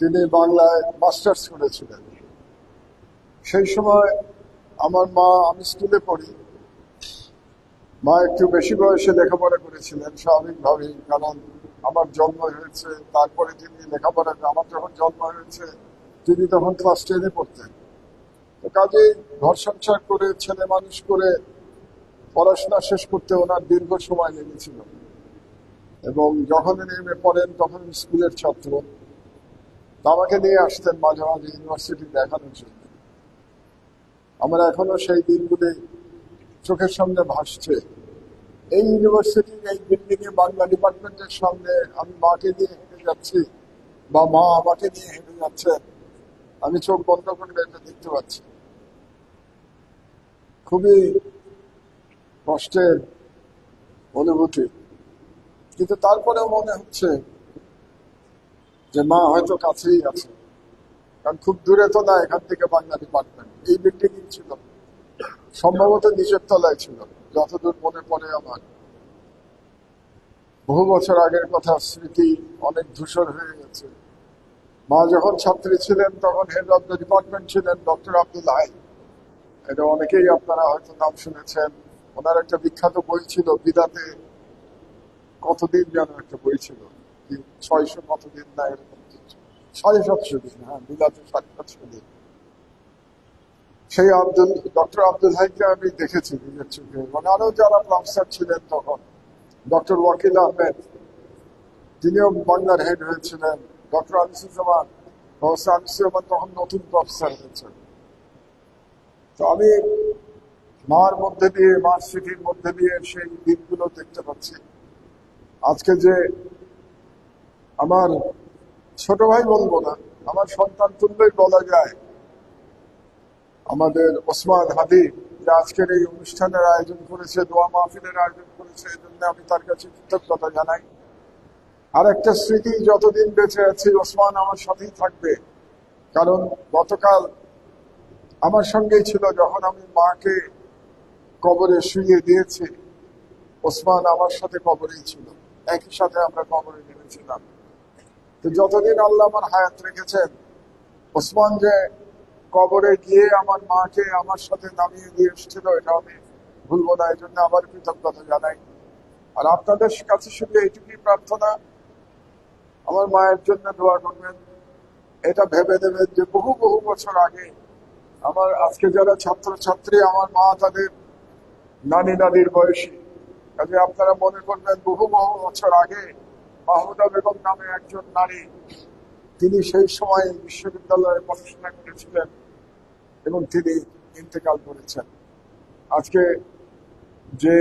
তিনি বাংলায় মাস্টার্স করেছিলেন। সেই সময় আমার মা, আমি স্কুলে পড়ি। মা একটু বেশি বয়সে লেখাপড়া করেছিলেন, স্বাভাবিকভাবেই, কারণ আমার জন্ম হয়েছে, তারপরে তিনি লেখাপড়া, আমার যখন জন্ম হয়েছে, তিনি তখন ক্লাস টেনে পড়তেন। তো কাজেই ঘর সংসার করে, ছেলে মানুষ করে, পড়াশোনা শেষ করতে ওনার দীর্ঘ সময় লেগেছিল। এবং যখন নেমে পড়েন, তখন স্কুলের ছাত্র। আমাকে নিয়ে আসতেন মাঝে মাঝে ইউনিভার্সিটি দেখানোর জন্য। আমার এখনও সেই দিনগুলি চোখের সামনে ভাসছে। এই ইউনিভার্সিটির এই বিল্ডিং এ বাংলা ডিপার্টমেন্টের সামনে আমি মাকে নিয়ে হেঁটে যাচ্ছি বা মা আমাকে নিয়ে হেঁটে যাচ্ছে। আমি চোখ বন্ধ করলে এটা দেখতে পাচ্ছি। খুবই কষ্টের অনুভূতি। কিন্তু তারপরেও মনে হচ্ছে যে মা হয়তো কাছেই আছে। কারণ খুব দূরে তো না, এখান থেকে বাংলা ডিপার্টমেন্ট এই বিল্ডিং ছিল। সম্ভবত নিচের তলায় ছিল, যতদূর মনে পড়ে আমার। বহু বছর আগের কথা, স্মৃতি অনেক ধূসর হয়ে গেছে। মা যখন ছাত্রী ছিলেন, তখন হেড অব দ্য ডিপার্টমেন্ট ছিলেন ডক্টর আব্দুল হাই। এটা অনেকেই আপনারা হয়তো নাম শুনেছেন। ওনার একটা বিখ্যাত বই ছিল, বিদাতে। কতদিন যেন একটা বই ছিল। কি ছয়শো কতদিন না এরকম কিছু। সাতশো দিন হ্যাঁ সাতশো দিন। সেই আব্দুল, ডক্টর আব্দুল আমি দেখেছি নিজের চোখে। মানে আরও যারা প্রফেসর ছিলেন তখন, ডক্টর ওয়াকিল আহমেদ, তিনিও বাংলার হেড হয়েছিলেন। ডক্টর আনিসুজ্জামান প্রফেসর আনিসুজ্জামান তখন নতুন প্রফেসর হয়েছেন। তো আমি মার মধ্যে দিয়ে, মার স্মৃতির মধ্যে দিয়ে সেই দিনগুলো দেখতে পাচ্ছি। আজকে যে আমার ছোট ভাই বলব না, আমার সন্তান তুল্যই বলা যায়। আমাদের ওসমান হাদি আজকের এই অনুষ্ঠানের আয়োজন করেছে, দোয়া মাহফিলের আয়োজন করেছে, এই জন্য আমি তার কাছে কৃতজ্ঞতা জানাই। আর একটা স্মৃতি, যতদিন বেঁচে আছি, ওসমান আমার সাথেই থাকবে। কারণ গতকাল আমার সঙ্গেই ছিল, যখন আমি মাকে কবরে শুয়ে দিয়েছি, ওসমান আমার সাথে কবরেই ছিল। একই সাথে আমরা কবরে নেমেছিলাম। তো যতদিন আল্লাহ আমার হায়াত রেখেছেন, ওসমান যে কবরে গিয়ে আমার মাকে আমার সাথে নামিয়ে দিয়ে এসেছিল এটা আমি ভুলবো না এই জন্য আবার কৃতজ্ঞতা জানাই। আর আপনাদের কাছে শুধু এইটুকুই প্রার্থনা, আমার মায়ের জন্য দোয়া করবেন। এটা ভেবে দেবেন যে বহু বহু বছর আগে আমার, আজকে যারা ছাত্রছাত্রী, আমার মা তাদের নানি নানির বয়সী। কাজে আপনারা মনে করবেন বহু বহু বছর আগে মাহমুদা বেগম নামে একজন নারী, তিনি সেই সময় বিশ্ববিদ্যালয়ে পড়াশোনা করেছিলেন এবং তিনি ইন্তেকাল করেছেন। আজকে যে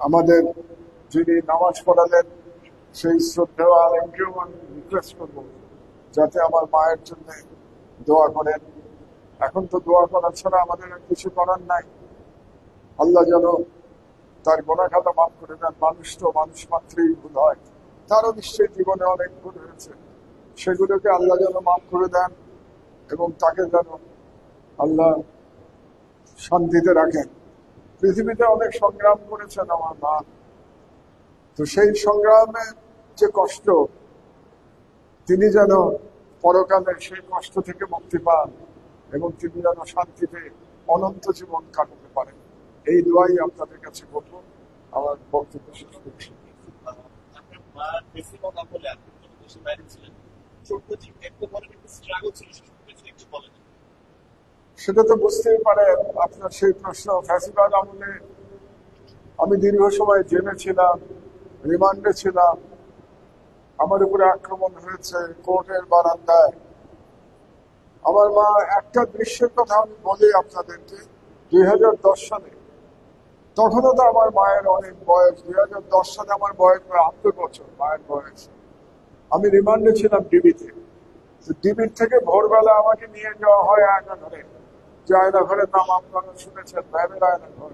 আমাদের যিনি নামাজ পড়ালেন, সেই শ্রদ্ধেয় আলেমকেও আমি রিকোয়েস্ট করব, যাতে আমার মায়ের জন্য দোয়া করেন। এখন তো দোয়া করা ছাড়া আমাদের কিছু করার নাই। আল্লাহ যেন তার গোনা মাফ করে দেন, মানুষ তো মানুষ মাত্রই ভুল হয়। তারও নিশ্চয়ই জীবনে অনেক ভুল হয়েছে। সেগুলোকে আল্লাহ যেন মাফ করে দেন এবং তাকে যেন আল্লাহ শান্তিতে রাখেন। পৃথিবীতে অনেক সংগ্রাম করেছেন আমার মা। তো সেই সংগ্রামে যে কষ্ট, তিনি যেন পরকালে সেই কষ্ট থেকে মুক্তি পান এবং তিনি যেন শান্তিতে অনন্ত জীবন কাটাতে পারেন। এই দোয়াই আপনাদের কাছে করব আমার বক্তব্য শেষ করছি। পরে সেটা তো বুঝতেই পারেন, আপনার সেই প্রশ্ন ফ্যাসিবাদ আমলে আমি দীর্ঘ সময় জেলে ছিলাম, রিমান্ডে ছিলাম। আমার উপরে আক্রমণ হয়েছে কোর্টের বারান্দায়। আমার মা একটা দৃশ্যের কথা আমি বলি আপনাদেরকে। দুই হাজার দশ সালে তখনও তো আমার মায়ের অনেক বয়স, দুই হাজার দশ সালে আমার বয়স প্রায় আত্মর বছর, মায়ের বয়স। আমি রিমান্ডে ছিলাম ডিবিতে। ডিবির থেকে ভোরবেলা আমাকে নিয়ে যাওয়া হয় আয়না ঘরে যে আয়না ঘরের নাম আপনারা শুনেছেন র্যাবের আয়না ঘর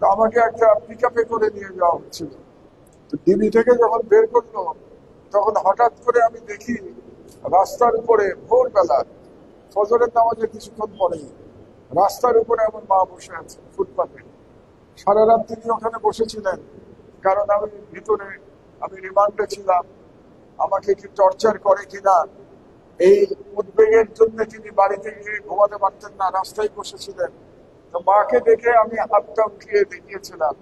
তো আমাকে একটা পিক আপে করে নিয়ে যাওয়া হচ্ছিল। তো ডিবি থেকে যখন বের করল, তখন হঠাৎ করে আমি দেখি রাস্তার উপরে ভোরবেলা ফজরের নামাজে কিছুক্ষণ পরেই রাস্তার উপরে আমার মা বসে আছে ফুটপাতে। সারা রাত তিনি ওখানে বসেছিলেন। কারণ আমি ভিতরে, আমি রিমান্ডে ছিলাম। আমাকে কি টর্চার করে কিনা, এই উদ্বেগের জন্য তিনি বাড়িতে গিয়ে ঘুমাতে পারতেন না, রাস্তায় বসেছিলেন। তো মাকে দেখে আমি হাতটা উঠিয়ে দেখিয়েছিলাম।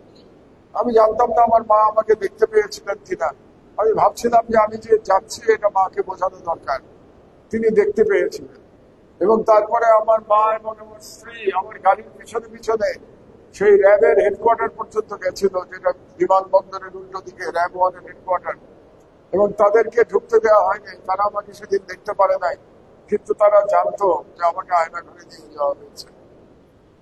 আমি জানতাম না আমার মা আমাকে দেখতে পেয়েছিলেন কিনা। আমি ভাবছিলাম যে আমি যে যাচ্ছি, এটা মাকে বোঝানো দরকার। তিনি দেখতে পেয়েছিলেন। এবং তারপরে আমার মা এবং আমার স্ত্রী আমার গাড়ির পিছনে পিছনে সেই র্যাবের হেডকোয়ার্টার পর্যন্ত গেছিল, যেটা বিমানবন্দরের উল্টো দিকে র্যাব ওয়ানের হেডকোয়ার্টার এবং তাদেরকে ঢুকতে দেওয়া হয়নি। তারা আমাকে সেদিন দেখতে পারে নাই। কিন্তু তারা জানতো যে আমাকে আয়না ঘরে নিয়ে যাওয়া হয়েছে।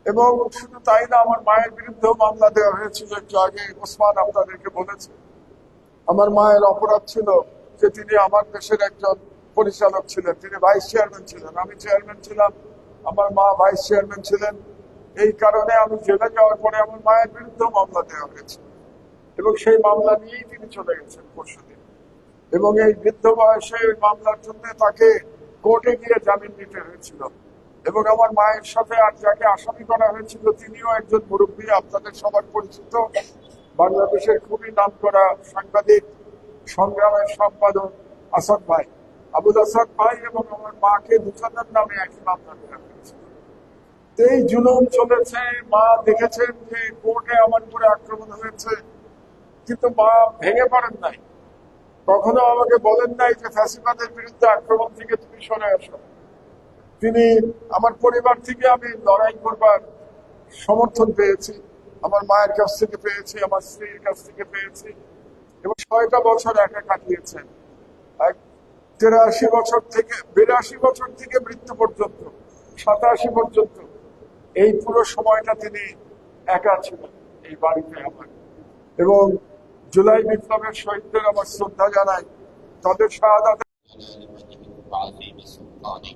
এবং শুধু তাই না, আমার মায়ের বিরুদ্ধেও মামলা দেওয়া হয়েছিল। একটু আগে ওসমান আপনাদেরকে বলেছে। আমার মায়ের অপরাধ ছিল যে তিনি আমার দেশের একজন পরিচালক ছিলেন। তিনি ভাইস চেয়ারম্যান ছিলেন। আমি চেয়ারম্যান ছিলাম। আমার মা ভাইস চেয়ারম্যান ছিলেন। এই কারণে আমি জেলে যাওয়ার পরে আমার মায়ের বিরুদ্ধেও মামলা দেওয়া হয়েছে। এবং সেই মামলা নিয়েই তিনি চলে গেছেন পরশুদিন। এবং এই বৃদ্ধ বয়সে ওই মামলার জন্য তাকে কোর্টে গিয়ে জামিন নিতে হয়েছিল। এবং আমার মায়ের সাথে আর যাকে আসামি করা হয়েছিল, তিনিও একজন মুরব্বী, আপনাদের সবার পরিচিত। বাংলাদেশের খুবই নাম করা সাংবাদিক, সংগ্রামের সম্পাদক আসাদ ভাই। আবুল আসাদ ভাই এবং আমার মাকে দুজনের নামে একই মামলা দেওয়া হয়েছে তো এই জুলুম চলেছে, মা দেখেছেন যে কোর্টে আমার উপরে আক্রমণ হয়েছে, কিন্তু মা ভেঙে পড়েন নাই। কখনো আমাকে বলেন নাই যে ফ্যাসিবাদের বিরুদ্ধে আক্রমণ থেকে তুমি সরে আসো। তিনি আমার পরিবার থেকে আমি লড়াই করবার সমর্থন পেয়েছি, আমার মায়ের কাছ থেকে পেয়েছি, আমার স্ত্রীর কাছ থেকে পেয়েছি, এবং ছয়টা বছর একা কাটিয়েছেন। তেরাশি বছর থেকে, বিরাশি বছর থেকে মৃত্যু পর্যন্ত, সাতাশি পর্যন্ত এই পুরো সময়টা তিনি একা ছিলেন এই বাড়িতে আমার এবং জুলাই বিপ্লবের শহীদদের আমার শ্রদ্ধা জানাই তাদের শাহাদাত على لوجهه وعظيم سلطانه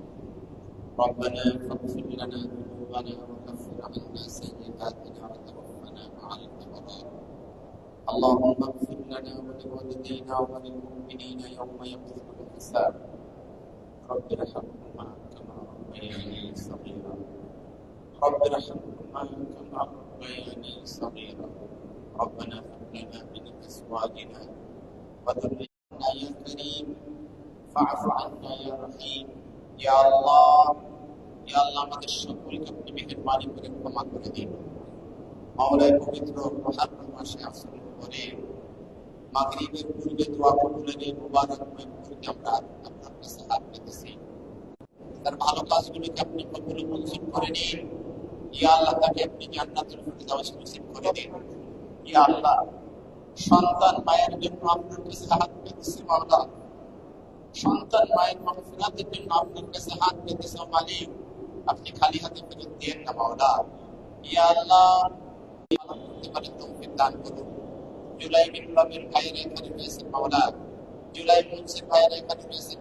ربنا فاغفر لنا ذنوبنا وكفر عنا سيئاتنا وتوفنا مع الابرار اللهم اغفر لنا ولوالدينا وللمؤمنين يوم يقوم الحساب رب ارحمهما كما ربياني صغيرا رب ارحمهما كما ربياني صغيرا ربنا هب لنا من ازواجنا وذريتنا يا كريم فاعف عنا يا رحيم يا الله يا الله আমাদের সকলকে আপনি মেহেরবানি করে ক্ষমা করে দিন মাওলায় পবিত্র মহাত্মা মাসে আসল করে মাগরিবের পূর্বে দোয়া কবুলের এই মুবারকময় মুহূর্তে আমরা আপনার কাছে হাত পেতেছি তার ভালো কাজগুলোকে আপনি কবুল ও মঞ্জুর করে নিন আপনি সন্তান মায়ের জন্য আপনার আপনার কাছে হাত আপনি খালি হাতে ফেরত দিয়ে না মাওলা। ইয়া আল্লাহ করুন। জুলাই বিপ্লবের ভাইয়ের এখানে রয়েছে মাওলা। জুলাই মঞ্চের ভাইয়ের এখানে রয়েছে